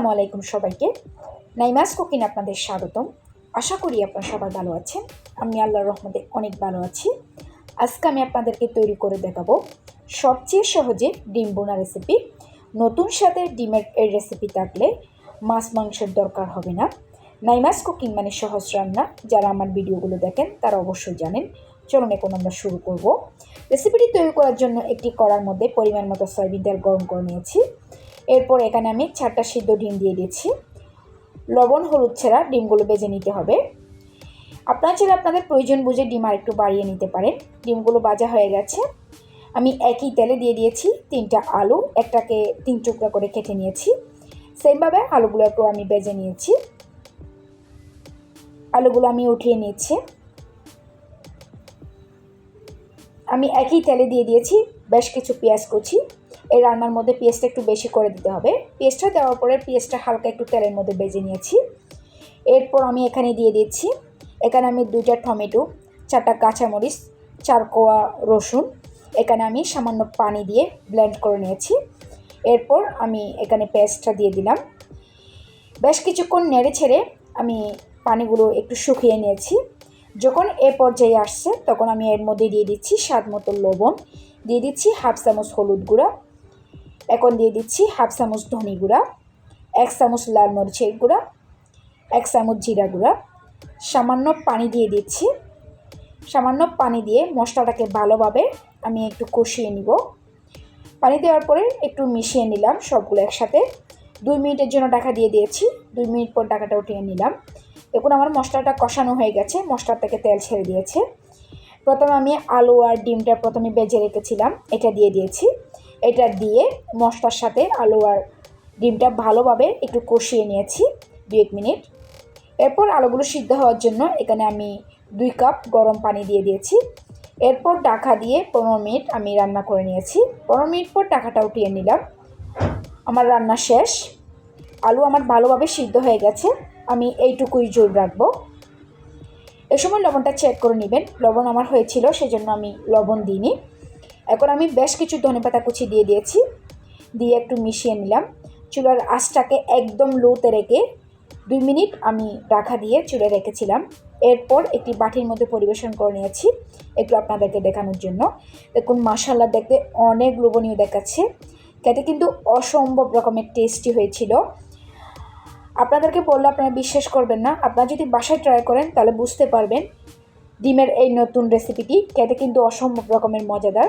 আসসালামু আলাইকুম সবাইকে। নাইমাস কুকিং আপনাদের স্বাগতম। আশা করি আপনারা সবাই ভালো আছেন। আমি আল্লাহর রহমতে অনেক ভালো আছি। আজকে আমি আপনাদেরকে তৈরি করে দেখাবো সবচেয়ে সহজে ডিম বোনা রেসিপি নতুন সাথে ডিমের এই রেসিপি থাকলে মাছ মাংসের দরকার হবে না। নাইমাস কুকিং মানে সহজ রান্না। যারা আমার ভিডিওগুলো দেখেন, তারা অবশ্যই জানেন। চলুন এখন আমরা শুরু করব। রেসিপিটি তৈরি করার জন্য একটি কড়ার মধ্যে পরিমাণ মতো সয়াবিন তেল গরম করে নিয়েছি। এরপর এখানে আমি চারটা সিদ্ধ ডিম দিয়ে দিয়েছি। লবণ, হলুদ ছাড়া ডিমগুলো বেজে নিতে হবে। আপনারা চাইলে আপনাদের প্রয়োজন বুঝে ডিম আর একটু বাড়িয়ে নিতে পারেন। ডিমগুলো বাজা হয়ে গেছে। আমি একই তেলে দিয়ে দিয়েছি তিনটা আলু, একটাকে তিন টুকরা করে কেটে নিয়েছি। সেমভাবে আলুগুলোকেও আমি বেজে নিয়েছি। আলুগুলো আমি উঠিয়ে নিয়েছি। আমি একই তেলে দিয়ে দিয়েছি বেশ কিছু পেঁয়াজ কুচি। এই রান্নার মধ্যে পেঁয়াজটা একটু বেশি করে দিতে হবে। পেঁয়াজটা দেওয়ার পরে পেঁয়াজটা হালকা একটু তেলের মধ্যে বেজে নিয়েছি। এরপর আমি এখানে দিয়ে দিচ্ছি, এখানে আমি দুটা টমেটো, চারটা কাঁচামরিচ, চার কোয়া রসুন, এখানে আমি সামান্য পানি দিয়ে ব্লেন্ড করে নিয়েছি। এরপর আমি এখানে পেস্টটা দিয়ে দিলাম। বেশ কিছুক্ষণ নেড়ে ছেড়ে আমি পানিগুলো একটু শুকিয়ে নিয়েছি। যখন এ পর্যায়ে আসছে, তখন আমি এর মধ্যে দিয়ে দিচ্ছি স্বাদ মতো লবণ, দিয়ে দিচ্ছি হাফ চামচ হলুদ গুঁড়া এখন দিয়ে দিচ্ছি হাফ চামচ ধনি গুঁড়া, এক চামচ লাল মরিচের গুঁড়া, এক চামচ জিরা গুঁড়া। সামান্য পানি দিয়ে দিচ্ছি। সামান্য পানি দিয়ে মশলাটাকে ভালোভাবে আমি একটু কষিয়ে নিব। পানি দেওয়ার পরে একটু মিশিয়ে নিলাম সবগুলো একসাথে। দুই মিনিটের জন্য টাকা দিয়ে দিয়েছি। দুই মিনিট পর টাকাটা উঠিয়ে নিলাম। এখন আমার মশলাটা কষানো হয়ে গেছে, মশলার থেকে তেল ছেড়ে দিয়েছে। প্রথমে আমি আলু আর ডিমটা প্রথমে বেজে রেখেছিলাম, এটা দিয়ে দিয়েছি। এটা দিয়ে মশলার সাথে আলু আর ডিমটা ভালোভাবে একটু কষিয়ে নিয়েছি দু এক মিনিট। এরপর আলুগুলো সিদ্ধ হওয়ার জন্য এখানে আমি দুই কাপ গরম পানি দিয়ে দিয়েছি। এরপর ডাকা দিয়ে পনেরো মিনিট আমি রান্না করে নিয়েছি। পনেরো মিনিট পর টাকাটা উঠিয়ে নিলাম। আমার রান্না শেষ। আলু আমার ভালোভাবে সিদ্ধ হয়ে গেছে। আমি এইটুকুই জোর রাখব। এ সময় লবণটা চেক করে নেবেন। লবণ আমার হয়েছিল, সেজন্য আমি লবণ দিইনি। এখন আমি বেশ কিছু ধনেপাতা কুচি দিয়ে দিয়েছি। দিয়ে একটু মিশিয়ে নিলাম। চুলার আঁচটাকে একদম লোতে রেখে দুই মিনিট আমি রাখা দিয়ে চুলে রেখেছিলাম। এরপর একটি বাটির মধ্যে পরিবেশন করে নিয়েছি একটু আপনাদেরকে দেখানোর জন্য। দেখুন মাসাল্লা দেখতে অনেক লোভনীয় দেখাচ্ছে। খেতে কিন্তু অসম্ভব রকমের টেস্টি হয়েছিল। আপনাদেরকে বললে আপনারা বিশ্বাস করবেন না। আপনারা যদি বাসায় ট্রাই করেন, তাহলে বুঝতে পারবেন ডিমের এই নতুন রেসিপিটি খেতে কিন্তু অসম্ভব রকমের মজাদার।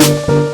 Thank you.